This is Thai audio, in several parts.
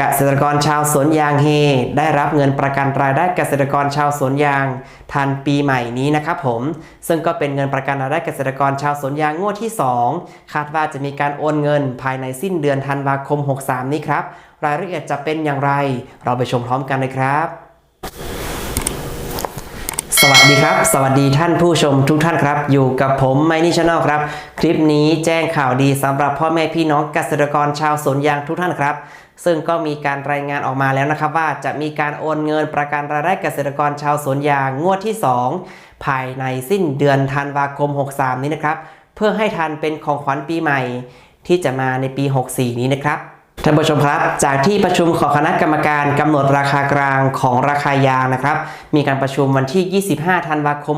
เกษตรกรชาวสวนยางเฮ ได้รับเงินประกันรายได้เกษตรกรชาวสวนยางทันปีใหม่นี้นะครับผม ซึ่งก็เป็นเงินประกันรายได้เกษตรกรชาวสวนยางงวดที่ 2 คาดว่าจะมีการโอนเงินภายในสิ้นเดือนธันวาคม 63 นี้ครับ รายละเอียดจะเป็นอย่างไร เราไปชมพร้อมกันเลยครับสวัสดีครับ สวัสดีท่านผู้ชมทุกท่านครับ อยู่กับผมไมนี่ชาแนลครับ คลิปนี้แจ้งข่าวดีสำหรับพ่อแม่พี่น้องเกษตรกรชาวสวนยางทุกท่านครับ ซึ่งก็มีการรายงานออกมาแล้วนะครับว่าจะมีการโอนเงินประกันรายได้เกษตรกรชาวสวนยางงวดที่ 2 ภายในสิ้นเดือนธันวาคม 63 นี้นะครับ เพื่อให้ทันเป็นของขวัญปีใหม่ ที่จะมาในปี 64 นี้นะครับท่านผู้ชมครับจากที่ประชุมของคณะกรรมการกำหนดราคากลางของราคายางนะครับ มีการประชุมวันที่ 25 ธันวาคม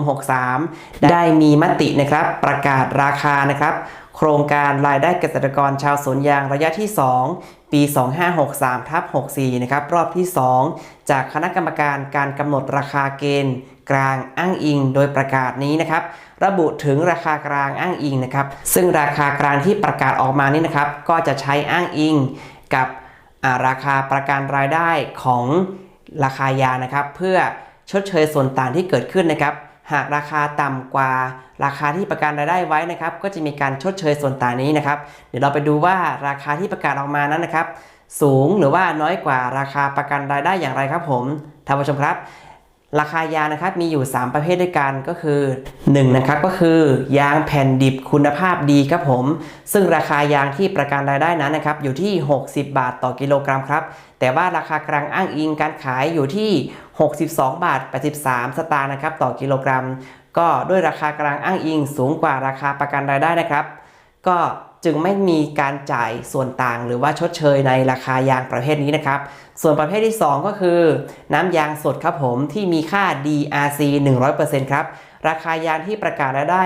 63 ได้มีมตินะครับ ประกาศราคานะครับ โครงการรายได้เกษตรกรชาวสวนยางระยะที่ 2 ปี 2563ทับ64 นะครับ รอบที่ 2 จากคณะกรรมการการกำหนดราคาเกณฑ์ กลางอ้างอิง โดยประกาศนี้นะครับ ระบุถึงราคากลางอ้างอิงนะครับ ซึ่งราคากลางที่ประกาศออกมานี่นะครับ ก็จะใช้อ้างอิงกับาราคาประกันรายได้ของราคายานะครับ เพื่อชดเชยส่วนต่างที่เกิดขึ้นนะครับ หากราคาต่ำกว่าราคาที่ประกันรายได้ไว้นะครับ ก็จะมีการชดเชยส่วนต่างนี้นะครับ เดี๋ยวเราไปดูว่าราคาที่ประกาศออกมานั้นนะครับ สูงหรือว่าน้อยกว่าราคาประกันรายได้อย่างไรครับผมท่านผู้ชมครับ ราคายางนะครับมีอยู่ 3 ประเภทด้วยกันก็คือ1นะครับก็คือยางแผ่นดิบคุณภาพดีครับผม ซึ่งราคายางที่ประกันรายได้นั้นนะครับอยู่ที่ 60 บาทต่อกิโลกรัมครับ แต่ว่าราคากลางอ้างอิงการขายอยู่ที่ 62 บาท 83 สตางค์นะครับต่อกิโลกรัม ก็ด้วยราคากลางอ้างอิงสูงกว่าราคาประกันรายได้นะครับ ก็ จึงไม่มีการจ่ายส่วนต่างหรือว่าชดเชยในราคายางประเภทนี้นะครับ ส่วนประเภทที่ 2 ก็คือ น้ำยางสดครับผมที่มีค่า DRC 100%ครับ ราคายางที่ประกาศรายได้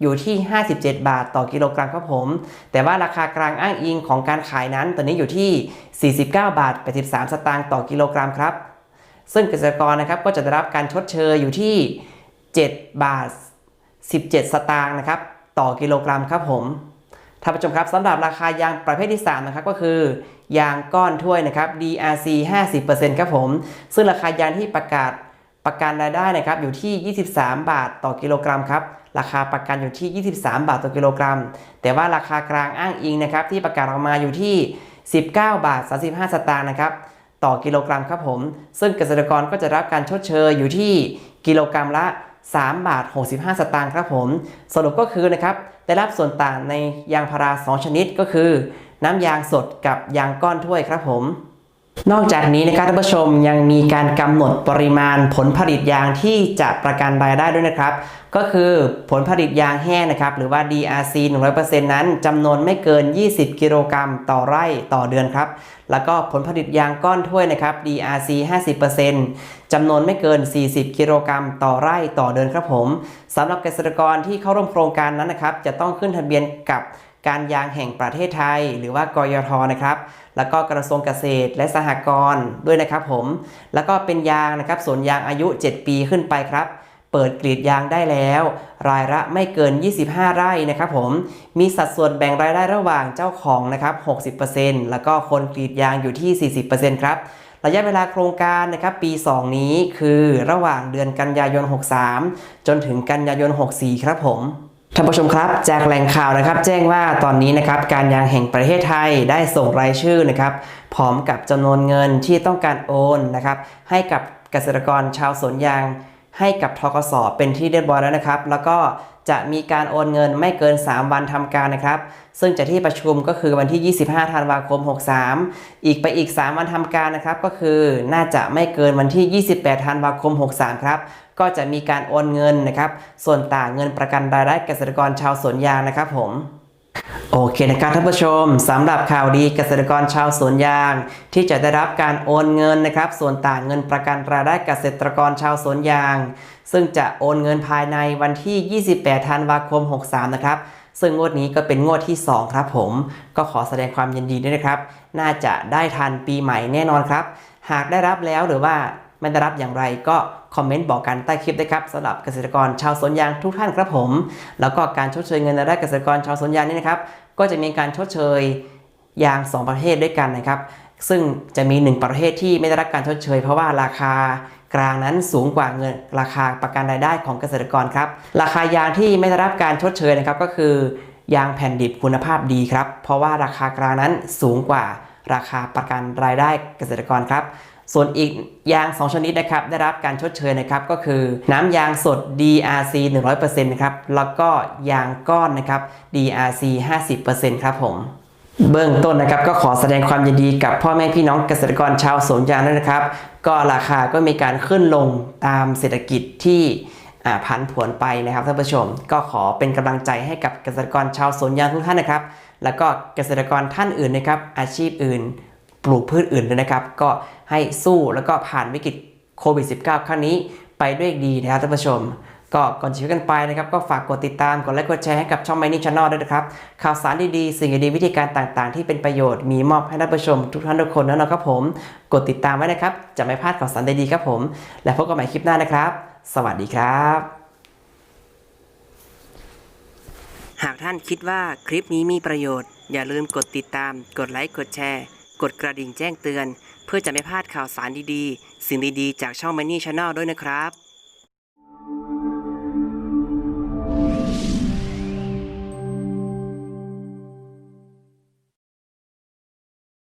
อยู่ที่ 57 บาทต่อกิโลกรัมครับผม แต่ว่าราคากลางอ้างอิงของการขายนั้นตอนนี้อยู่ที่ 49 บาท 83 สตางค์ต่อกิโลกรัมครับ ซึ่งเกษตรกรนะครับก็จะได้รับการชดเชยอยู่ที่ 7 บาท 17 สตางค์นะครับต่อกิโลกรัมครับผม ท่านผู้ชมครับสำหรับราคายางประเภทที่ 3 นะครับก็คือยางก้อนถ้วยนะครับ DRC 50%ครับผม ซึ่งราคายางที่ประกาศประกันรายได้นะครับอยู่ที่ 23 บาทต่อกิโลกรัมครับราคาประกันอยู่ที่ 23 บาทต่อกิโลกรัม แต่ว่าราคากลางอ้างอิงนะครับที่ประกาศออกมาอยู่ที่ 19 บาท 35 สตางค์นะครับต่อกิโลกรัมครับผม ซึ่งเกษตรกรก็จะรับการชดเชยอยู่ที่กิโลกรัมละ 3 บาท 65 สตางค์ครับผม สรุปก็คือนะครับได้รับส่วนต่างในยางพารา 2 ชนิดก็คือ น้ำยางสดกับยางก้อนถ้วยครับผม นอกจากนี้นะครับท่านผู้ชมยังมีการกำหนดปริมาณผลผลิตยางที่จะประกันรายได้ด้วยนะครับ ก็คือผลผลิตยางแห้งนะครับ หรือว่า DRC 100%นั้นจำนวนไม่เกิน 20 กิโลกรัมต่อไร่ต่อเดือนครับ แล้วก็ผลผลิตยางก้อนถ้วยนะครับ DRC 50%จำนวนไม่เกิน 40 กิโลกรัมต่อไร่ต่อเดือนครับผมสำหรับเกษตรกรที่เข้าร่วมโครงการนั้นนะครับ จะต้องขึ้นทะเบียนกับ การยางแห่งประเทศไทย หรือว่ากยทนะครับ แล้วก็กระทรวงเกษตรและสหกรณ์ด้วยนะครับผม แล้วก็เป็นยางนะครับสวนยางอายุ 7 ปีขึ้นไปครับ เปิดกรีดยางได้แล้ว รายละไม่เกิน 25 ไร่นะครับผม มีสัดส่วนแบ่งรายได้ระหว่างเจ้าของนะครับ 60%แล้วก็คนกรีดยางอยู่ที่ 40%ครับระยะเวลาโครงการนะครับปี 2 นี้คือระหว่างเดือนกันยายน 63 จนถึงกันยายน 64 ครับผม ท่านผู้ชมครับจากแหล่งข่าวนะครับ แจ้งว่าตอนนี้นะครับการยางแห่งประเทศไทยได้ส่งรายชื่อนะครับพร้อมกับจำนวนเงินที่ต้องการโอนนะครับให้กับเกษตรกรชาวสวนยาง ให้กับทกสเป็นที่เรียบร้อยแล้วนะครับ แล้วก็จะมีการโอนเงินไม่เกิน 3 วันทำการนะครับ ซึ่งจะที่ประชุมก็คือวันที่ 25 ธันวาคม 63 อีกไปอีก 3 วันทำการนะครับ ก็คือน่าจะไม่เกินวันที่ 28 ธันวาคม 63 ครับ ก็จะมีการโอนเงินนะครับ ส่วนต่างเงินประกันรายได้เกษตรกรชาวสวนยางนะครับผม โอเคนะครับท่านผู้ชมสำหรับข่าวดีเกษตรกรชาวสวนยาง ที่จะได้รับการโอนเงินนะครับ ส่วนต่างเงินประกันรายได้เกษตรกรชาวสวนยาง ซึ่งจะโอนเงินภายในวันที่ 28 ธันวาคม 63 นะครับ ซึ่งงวดนี้ก็เป็นงวดที่ 2 ครับผม ก็ขอแสดงความยินดีด้วยนะครับ น่าจะได้ทันปีใหม่แน่นอนครับ หากได้รับแล้วหรือว่า ไม่ได้รับอย่างไรก็คอมเมนต์บอกกันใต้คลิปได้ครับสำหรับเกษตรกรชาวสวนยางทุกท่านครับผม แล้วก็การชดเชยเงินรายได้เกษตรกรชาวสวนยางนี่นะครับ ก็จะมีการชดเชยยาง 2 ประเภทด้วยกันนะครับ ซึ่งจะมี 1 ประเทศที่ไม่ได้รับการชดเชย เพราะว่าราคากลางนั้นสูงกว่าเงินราคาประกันรายได้ของเกษตรกรครับ ราคายางที่ไม่ได้รับการชดเชยนะครับก็คือยางแผ่นดิบคุณภาพดีครับ เพราะว่าราคากลางนั้นสูงกว่าราคาประกันรายได้เกษตรกรครับ ส่วนอีกยาง 2 ชนิดนะครับได้รับการชดเชยนะครับก็คือน้ำยางสด DRC 100%นะครับแล้วก็ยางก้อนนะครับ DRC 50%ครับผมเบื้องต้นนะครับก็ขอแสดงความยินดีกับพ่อแม่พี่น้องเกษตรกรชาวสวนยางด้วยนะครับ ก็ราคาก็มีการขึ้นลงตามเศรษฐกิจที่ผันผวนไปนะครับท่านผู้ชม ก็ขอเป็นกำลังใจให้กับเกษตรกรชาวสวนยางทุกท่านนะครับ แล้วก็เกษตรกรท่านอื่นนะครับอาชีพอื่น ปลูกพืชอื่นด้วยนะครับ ก็ให้สู้แล้วก็ผ่านวิกฤตโควิด -19 ครั้งนี้ไปด้วยดีนะครับท่านผู้ชม ก็ก่อนจะไปกันไปนะครับ ก็ฝากกดติดตามกดไลค์กดแชร์ให้กับช่อง Mining Channel ด้วยนะครับ ข่าวสารดีๆ สิ่งดีๆวิธีการต่างๆ ที่เป็นประโยชน์มีมอบให้ท่านผู้ชม ทุกท่านทุกคนแล้วนะครับผม กดติดตามไว้นะครับ จะไม่พลาดข่าวสารดีๆครับผม และพบกันใหม่คลิปหน้านะครับ สวัสดีครับหากท่านคิดว่าคลิปนี้มีประโยชน์ อย่าลืมกดติดตาม กดไลค์ กดแชร์ กดกระดิ่งแจ้งเตือน เพื่อจะไม่พลาดข่าวสารดีๆ สิ่งดีๆ จากช่อง Money Channel ด้วยนะครับ